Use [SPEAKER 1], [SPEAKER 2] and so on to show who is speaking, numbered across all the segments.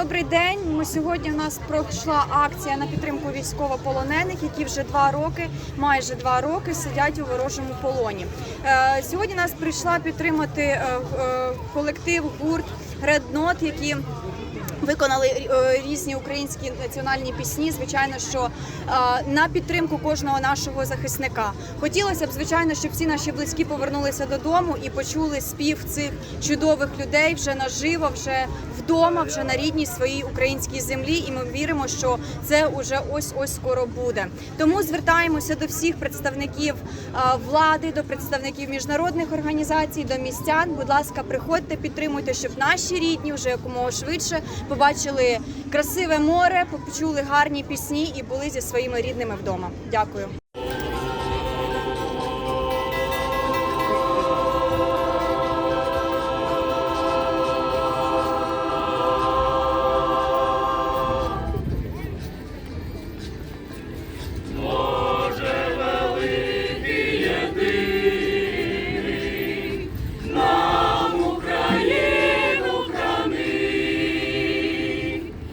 [SPEAKER 1] Добрий день. Ми сьогодні у нас пройшла акція на підтримку військовополонених, які вже два роки, майже два роки, сидять у ворожому полоні. Е, Сьогодні нас прийшла підтримати е, е, колектив гурт Knot, які Виконали е, різні українські національні пісні. Звичайно, що е, на підтримку кожного нашого захисника хотілося б, звичайно, щоб всі наші близькі повернулися додому і почули спів цих чудових людей вже наживо, вже вдома, вже на рідній своїй українській землі. І ми віримо, що це уже ось ось скоро буде. Тому звертаємося до всіх представників е, влади, до представників міжнародних організацій, до містян. Будь ласка, приходьте, підтримуйте, щоб наші рідні вже якомога швидше побачили красиве море, почули гарні пісні і були зі своїми рідними вдома. Дякую.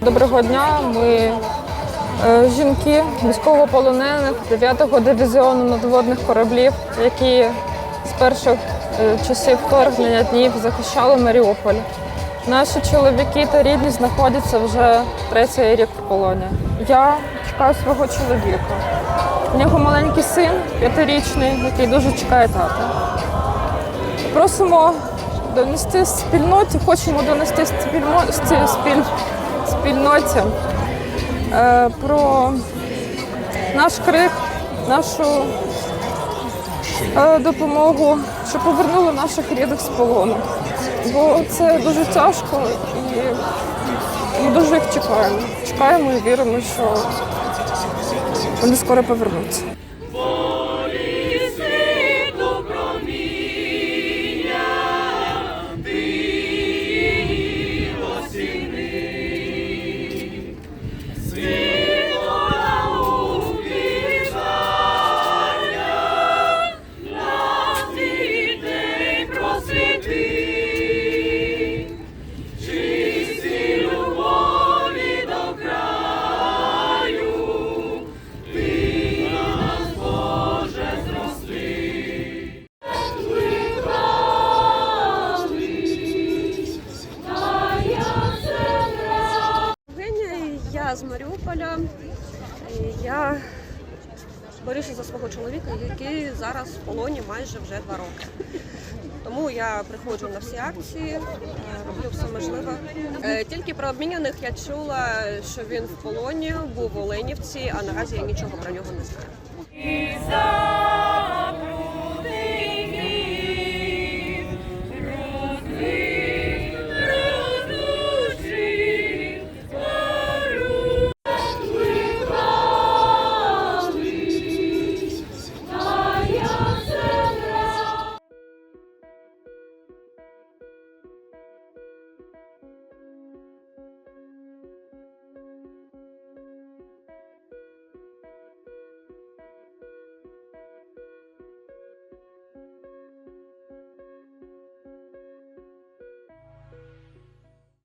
[SPEAKER 2] Доброго дня. Ми е, жінки військовополонених 9-го дивізіону надводних кораблів, які з перших е, часів вторгнення днів захищали Маріуполь. Наші чоловіки та рідні знаходяться вже третій рік в полоні. Я чекаю свого чоловіка. У нього маленький син, п'ятирічний, який дуже чекає тата. Просимо донести спільноті, хочемо донести спільно, спіль, спільноті е, про наш крик, нашу е, допомогу, щоб повернули наших рідних з полону. Бо це дуже тяжко і ми дуже їх чекаємо. Чекаємо і віримо, що вони скоро повернуться.
[SPEAKER 3] be. Борюся за свого чоловіка, який зараз в полоні майже вже два роки. Тому я приходжу на всі акції, е, роблю все можливе. Е, Тільки про обміняних я чула, що він в полоні, був в Оленівці, а наразі я нічого про нього не знаю.